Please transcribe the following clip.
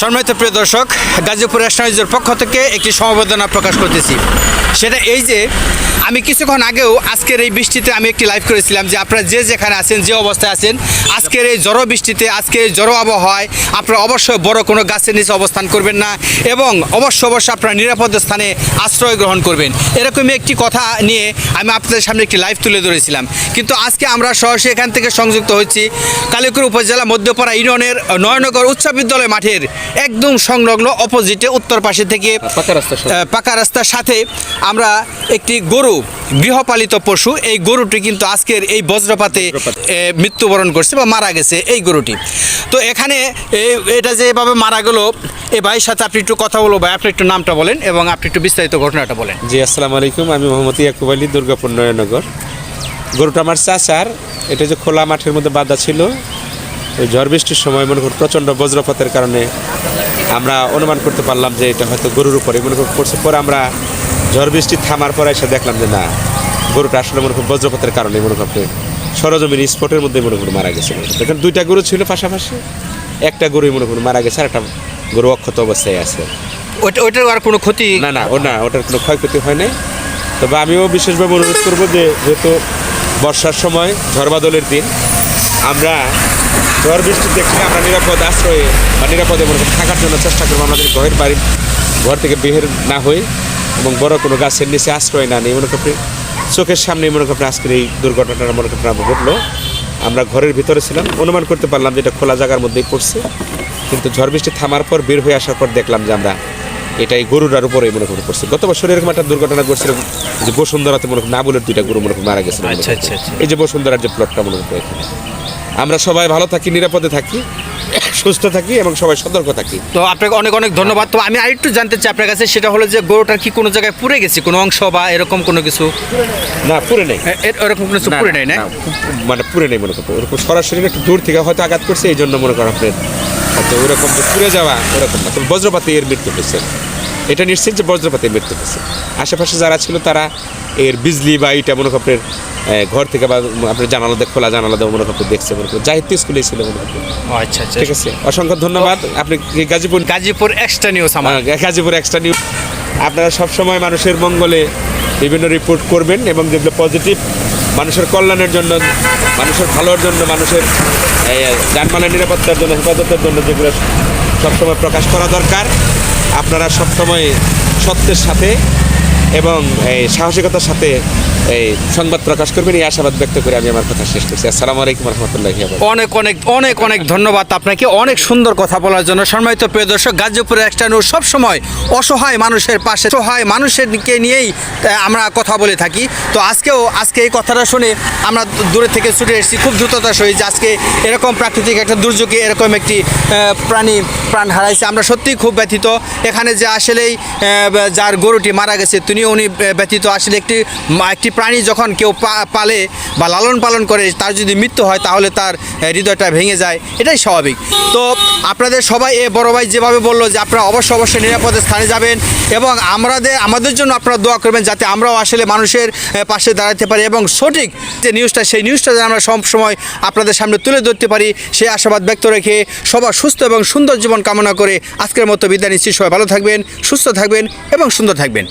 সম্মানিত প্রিয় দর্শক গাজীপুর এস্টাইজের পক্ষ থেকে একটি সমবেদনা প্রকাশ করতেছি। সেটা এই যে, আমি কিছুক্ষণ আগেও আজকের এই বৃষ্টিতে আমি একটি লাইভ করেছিলাম যে আপনারা যে যেখানে আছেন, যে অবস্থায় আছেন, আজকের এই জড়ো বৃষ্টিতে আজকের এই জড়ো আবহাওয়ায় আপনারা অবশ্যই বড় কোনো গাছের নিচে অবস্থান করবেন না এবং অবশ্য অবশ্যই আপনারা নিরাপদ স্থানে আশ্রয় গ্রহণ করবেন। এরকমই একটি কথা নিয়ে আমি আপনাদের সামনে একটি লাইভ তুলে ধরেছিলাম। কিন্তু আজকে আমরা সরাসরি এখান থেকে সংযুক্ত হচ্ছি কালিকুর উপজেলা মধ্যপাড়া ইউনিয়নের নয়নগর উচ্চ বিদ্যালয় মাঠের একদম সংলগ্ন অপোজিটে উত্তর পাশে থেকে পাকা রাস্তার সাথে। পাকা রাস্তার সাথে আমরা একটি গরু গৃহপালিত পশু এই গরুটি কিন্তু আজকের এই বজ্রপাতে। মৃত্যুবরণ করছে বা মারা গেছে এই গরুটি তো এখানে এই এটা যে এভাবে মারা গেল এই ভাইয়ের সাথে আপনি একটু কথা বলব ভাই আপনি একটু নামটা বলেন এবং আপনি একটু বিস্তারিত ঘটনাটা বলেন জি আসসালামু আলাইকুম আমি মোহাম্মদ ইয়াকুব আলী দুর্গাপুর নয়নগর গরুটা আমার চাচার এটা যে খোলা মাঠের মধ্যে বাঁধা ছিল ওই ঝড় বৃষ্টির সময় মনে করুন প্রচণ্ড বজ্রপাতের কারণে আমরা অনুমান করতে পারলাম যে এটা হয়তো গরুর উপরে। মনে করুন পড়ছে। পরে আমরা ঝড় বৃষ্টি থামার পরে এসে দেখলাম যে না গরুটা আসলে মনে করুন বজ্রপাতের কারণে মনে করুন সরজমিন স্পটের মধ্যে মনে করুন মারা গেছে। এখানে দুইটা গরু ছিল পাশাপাশি একটা গরুই মনে করুন মারা গেছে আর একটা গরু অক্ষত অবস্থায় আছে। ওইটা ওইটার আর কোনো ক্ষতি? না না ও না ওটার কোনো ক্ষয়ক্ষতি হয় নাই। তবে আমিও বিশেষভাবে অনুরোধ করব যে যেহেতু বর্ষার সময় ঝড়বাদলের দিন আমরা ঝড় বৃষ্টি দেখলে আমরা নিরাপদ আশ্রয়ে বা নিরাপদে মনে করি থাকার জন্য চেষ্টা করব আমাদের ঘরের বাড়ি ঘর থেকে বের না হই এবং বড় কোনো গাছের নিচে আশ্রয় না নেই মনে করি চোখের সামনে মনে করি আজকের এই দুর্ঘটনাটা মনে করি আমরা ঘটলো। আমরা ঘরের ভিতরে ছিলাম অনুমান করতে পারলাম যে এটা খোলা জায়গার মধ্যেই পড়ছে কিন্তু ঝড় বৃষ্টি থামার পর বের হয়ে আসার পর দেখলাম যে আমরা এটাই গরুরার উপরে মনে করে পড়ছে। গত বছর এরকম একটা দুর্ঘটনা ঘটছিল যে বসুন্ধরাতে মনে করি নাবুলের দুইটা গরু মনে করি মারা গেছিল। আচ্ছা, আচ্ছা, আচ্ছা। এই যে বসুন্ধরার যে প্লটটা মনে করি এখানে। আমরা সবাই ভালো থাকি নিরাপদে থাকি সুস্থ থাকি এবং সবাই সতর্ক থাকি। তো আপনাকে অনেক অনেক ধন্যবাদ। তো আমি আরেকটু জানতে চাই আপনার কাছে সেটা হলো যে গরুটার কি কোনো জায়গায় পুড়ে গেছে? কোনো অংশ বা এরকম কোনো কিছু? না পুরে নেই। এরকম কোনো কিছু পুড়ে নেই না মানে পুরে নেই মনে করো ওরকম সরাসরি একটু দূর থেকে হয়তো আঘাত করছে এই জন্য মনে করো আপনার হয়তো ওরকম যে পুড়ে যাওয়া ওরকম। না তবে বজ্রপাতে এর মৃত্যু হয়েছে। এটা নিশ্চিত যে বজ্রপাতে মৃত্যু হয়েছে। আশেপাশে যারা ছিল তারা এর বিজলি বা এইটা মনে আপনার ঘর থেকে বা আপনার জানালা দিয়ে খোলা জানালা দিয়ে মনে আপনি দেখছে মনে করো। জাহিদ স্কুলেই ছিল মনে করো। ও, আচ্ছা আচ্ছা। ঠিক আছে? অসংখ্য ধন্যবাদ। আপনি গাজীপুর গাজীপুর এক্সট্রা নিউজ আমার। গাজীপুর এক্সট্রা নিউজ আপনারা সবসময় মানুষের মঙ্গলে বিভিন্ন রিপোর্ট করবেন এবং যেগুলো পজিটিভ মানুষের কল্যাণের জন্য মানুষের ভালোর জন্য মানুষের যানবাহনের নিরাপত্তার জন্য হেফাজতের জন্য যেগুলো সবসময় প্রকাশ করা দরকার। আপনারা সবসময় সত্যের সাথে এবং এই সাহসিকতার সাথে এই সংবাদ প্রকাশ করবেন, এই আশাবাদ ব্যক্ত করে আমি আমার কথা শেষ করছি। আসসালামু আলাইকুম রহমতুল্লাহ অনেক অনেক অনেক অনেক ধন্যবাদ আপনাকে। অনেক সুন্দর কথা বলার জন্য। সম্মানিত প্রিয় দর্শক, গাজীপুরের একটা নিউজ সবসময় অসহায় মানুষের পাশে সহায় মানুষেরকে নিয়েই আমরা কথা বলে থাকি। তো আজকেও, আজকে এই কথাটা শুনে আমরা দূরে থেকে ছুটে এসেছি। খুব দ্রুততার সহিত আজকে এরকম প্রাকৃতিক একটা দুর্যোগে এরকম একটি প্রাণী প্রাণ হারাইছে। আমরা সত্যিই খুব ব্যথিত। এখানে যে আসলেই যার গরুটি মারা গেছে তিনি উনি ব্যথিত। আসলে একটি একটি প্রাণী যখন কেউ পালে বা লালন পালন করে, তার যদি মৃত্যু হয়, তাহলে তার হৃদয়টা ভেঙে যায়। এটাই স্বাভাবিক। তো আপনাদের সবাই, এ, বড় ভাই যেভাবে বলল যে আপনারা অবশ্যই অবশ্যই নিরাপদে স্থানে যাবেন এবং আমাদের আমাদের জন্য আপনারা দোয়া করবেন যাতে আমরাও আসলে মানুষের পাশে দাঁড়াতে পারি এবং সঠিক যে নিউজটা, সেই নিউজটা যেন আমরা সব সময় আপনাদের সামনে তুলে ধরতে পারি, সেই আশাবাদ ব্যক্ত রেখে সবার সুস্থ এবং সুন্দর জীবন কামনা করে আজকের মতো বিদায় নিশ্চিত সবাই ভালো থাকবেন সুস্থ থাকবেন এবং সুন্দর থাকবেন।